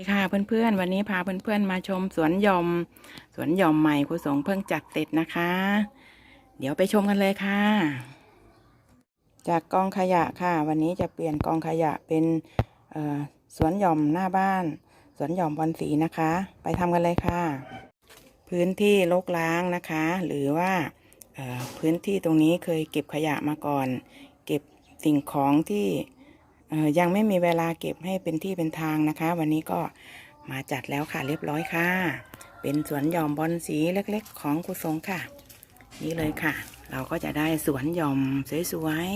สวัสดีค่ะเพื่อนๆ วันนี้พาเพื่อนๆมาชมสวนหย่อม สวนหย่อมใหม่ครูสงเพิ่งจัดเสร็จนะคะ เดี๋ยวไปชมกันเลยค่ะ จากกองขยะค่ะ วันนี้จะเปลี่ยนกองขยะเป็นสวนหย่อมหน้าบ้าน สวนหย่อมบอลสีนะคะ ไปทำกันเลยค่ะ พื้นที่รกร้างนะคะ หรือว่าพื้นที่ตรงนี้เคยเก็บขยะมาก่อน เก็บสิ่งของที่ ยังไม่มีเวลาเก็บให้เป็นที่เป็นทางนะคะ วันนี้ก็มาจัดแล้วค่ะเรียบร้อยค่ะ เป็นสวนหย่อมบอลสีเล็กๆ ของกุศงค่ะ นี่เลยค่ะ เราก็จะได้สวนหย่อมสวย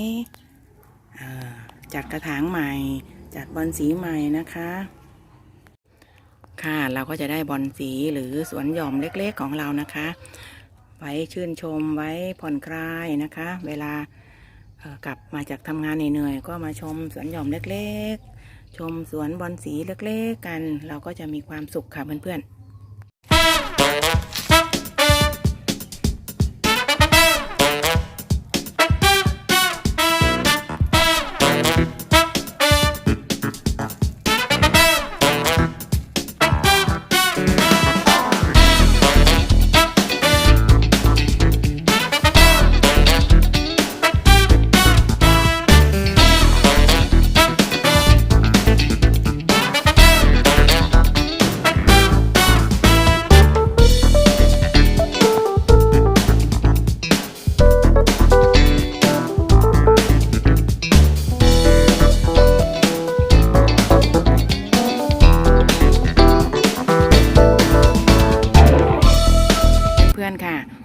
ๆจัดกระถางใหม่ จัดบอลสีใหม่นะคะ ค่ะเราก็จะได้บอลสีหรือสวนหย่อมเล็กๆของเรานะคะ ไว้ชื่นชมไว้ผ่อนคลายนะคะ เวลา กลับมาจากทำงานเหนื่อยๆก็มาชมสวนหย่อมเล็กๆ ชมสวนบอลสีเล็กๆกัน เราก็จะมีความสุขค่ะเพื่อนๆ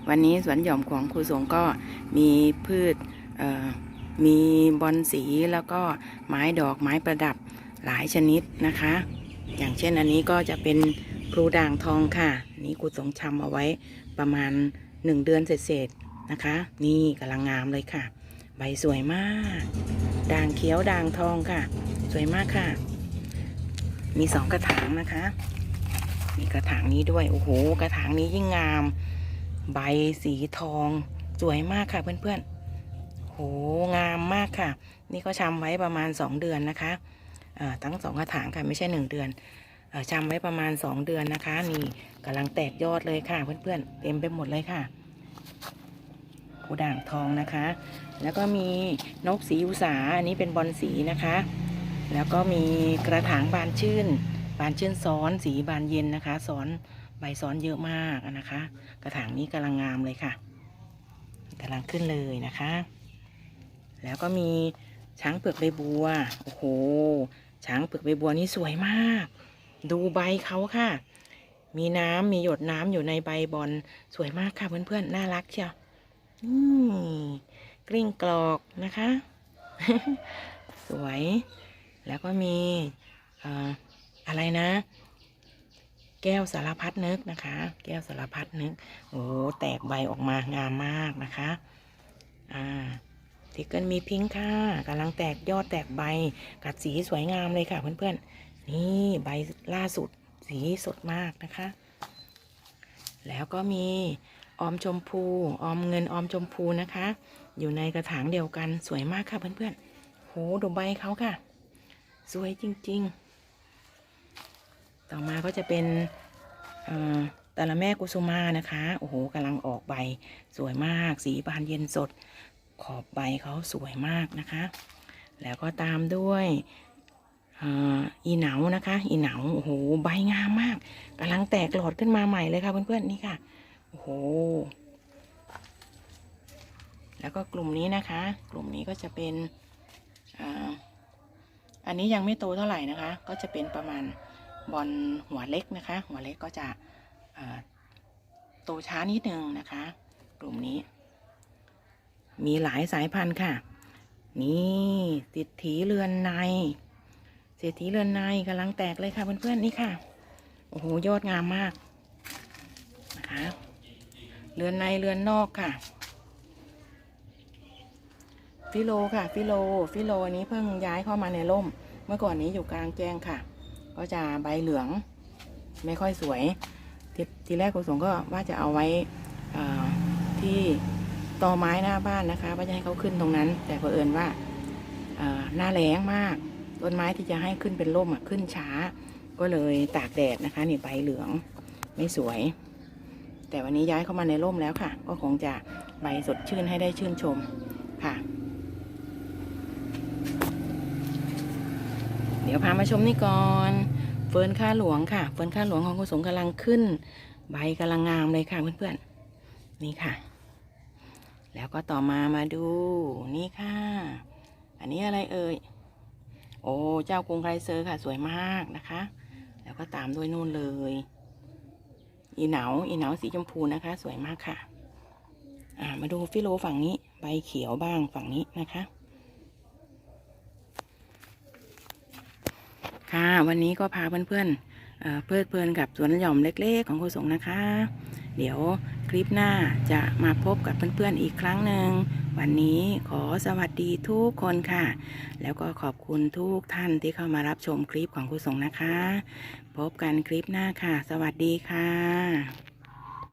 วันนี้สวนหย่อมของครูสงก็มีพืชมีบอลสีแล้วก็ไม้ดอกไม้ประดับหลายชนิดนะคะ อย่างเช่นอันนี้ก็จะเป็นพลูด่างทองค่ะนนี้ครูสงชำเอาไว้ประมาณ1เดือนเศษๆนะคะ นี่กำลังงามเลยค่ะ ใบสวยมาก ด่างเขียวด่างทองค่ะ สวยมากค่ะ มีสองกระถางนะคะ มีกระถางนี้ด้วย โอ้โห กระถางนี้ยิ่งงาม ใบสีทอง สวยมากค่ะเพื่อนๆ โห งามมากค่ะ นี่ก็ชำไว้ประมาณ 2 เดือนนะคะทั้งสองกระถางค่ะไม่ใช่ 1 เดือนเอ่อชำไว้ประมาณ 2 เดือนนะคะ นี่กำลังแตกยอดเลยค่ะ เพื่อนๆ เต็มไปหมดเลยค่ะกูด่างทองนะคะ แล้วก็มีนกสีอุสาอันนี้เป็นบอลสีนะคะ แล้วก็มีกระถางบานชื่น บานชื่นซ้อนสีบานเย็นนะคะ ซ้อน ใบซ้อนเยอะมากนะคะ กระถางนี้กำลังงามเลยค่ะกำลังขึ้นเลยนะคะ แล้วก็มีช้างเปลือกใบบัว โอ้โห ช้างเปลือกใบบัวนี่สวยมาก ดูใบเขาค่ะ มีน้ำมีหยดน้ำอยู่ในใบบอลสวยมากค่ะเพื่อนๆ น่ารักเชียวอืมกลิ้งกรอกนะคะ สวย แล้วก็มีอออะไรนะ แก้วสารพัดนึกนะคะ แก้วสารพัดนึกโอ้แตกใบออกมางามมากนะคะ อ่าทิกเกิลมีพิงค์ค่ะกำลังแตกยอดแตกใบ กัดสีสวยงามเลยค่ะเพื่อนๆ นี่ใบล่าสุดสีสดมากนะคะ แล้วก็มีออมชมพู ออมเงินออมชมพูนะคะ อยู่ในกระถางเดียวกันสวยมากค่ะเพื่อนๆโหดูใบเขาค่ะ สวยจริง ๆ ต่อมาก็จะเป็นแต่ละแม่กุสุมานะคะ โอ้โหกำลังออกใบสวยมาก สีบานเย็นสด ขอบใบเขาสวยมากนะคะ แล้วก็ตามด้วยอีเหนานะคะ อีเหนาโอ้โหใบงามมากกำลังแตกหลอดขึ้นมาใหม่เลยค่ะเพื่อนๆนี่ค่ะโอ้โหแล้วก็กลุ่มนี้นะคะ กลุ่มนี้ก็จะเป็นออันนี้ยังไม่โตเท่าไหร่นะคะ ก็จะเป็นประมาณ บอลหัวเล็กนะคะ หัวเล็กก็จะโตช้านิดนึงนะคะ กลุ่มนี้ มีหลายสายพันธุ์ค่ะ นี่สิทธิเรือนในเศรษฐีเรือนในกำลังแตกเลยค่ะเพื่อนๆนี่ค่ะโอ้โหยอดงามมากนะคะเรือนในเรือนนอกค่ะฟิโลค่ะ ฟิโล ฟิโลอันนี้เพิ่งย้ายเข้ามาในร่ม เมื่อก่อนนี้อยู่กลางแจ้งค่ะ ก็จะใบเหลือง ไม่ค่อยสวยทีทีแรกคุณสงก็ว่าจะเอาไว้ที่ตอไม้หน้าบ้านนะคะว่าจะให้เขาขึ้นตรงนั้น แต่เผอิญว่าหน้าแล้งมากต้นไม้ที่จะให้ขึ้นเป็นร่มขึ้นช้า ก็เลยตากแดดนะคะนี่ใบเหลืองไม่สวย แต่วันนี้ย้ายเข้ามาในร่มแล้วค่ะ ก็คงจะใบสดชื่นให้ได้ชื่นชมค่ะ ดี๋ยวพามาชมนี่ก่อน เฟิร์นข้าหลวงค่ะ เฟิร์นข้าหลวงของคุณสงกำลังขึ้น ใบกำลังงามเลยค่ะเพื่อนๆ นี่ค่ะ แล้วก็ต่อมามาดูนี่ค่ะ อันนี้อะไรเอ่ย โอ้เจ้ากรุงไกรเซอร์ค่ะ สวยมากนะคะ แล้วก็ตามด้วยนู่นเลย อีเหนา อีเหนาสีชมพูนะคะ สวยมากค่ะ อ่ามาดูฟิโลฝั่งนี้ ใบเขียวบ้างฝั่งนี้นะคะ ค่ะ วันนี้ก็พาเพื่อนๆเอ่อเพลิดเพลินกับสวนหย่อมเล็ก ๆ ของครูสงนะคะ เดี๋ยวคลิปหน้าจะมาพบกับเพื่อนๆอีกครั้งหนึ่งวันนี้ขอสวัสดีทุกคนค่ะ แล้วก็ขอบคุณทุกท่านที่เข้ามารับชมคลิปของครูสงนะคะ พบกันคลิปหน้าค่ะ สวัสดีค่ะ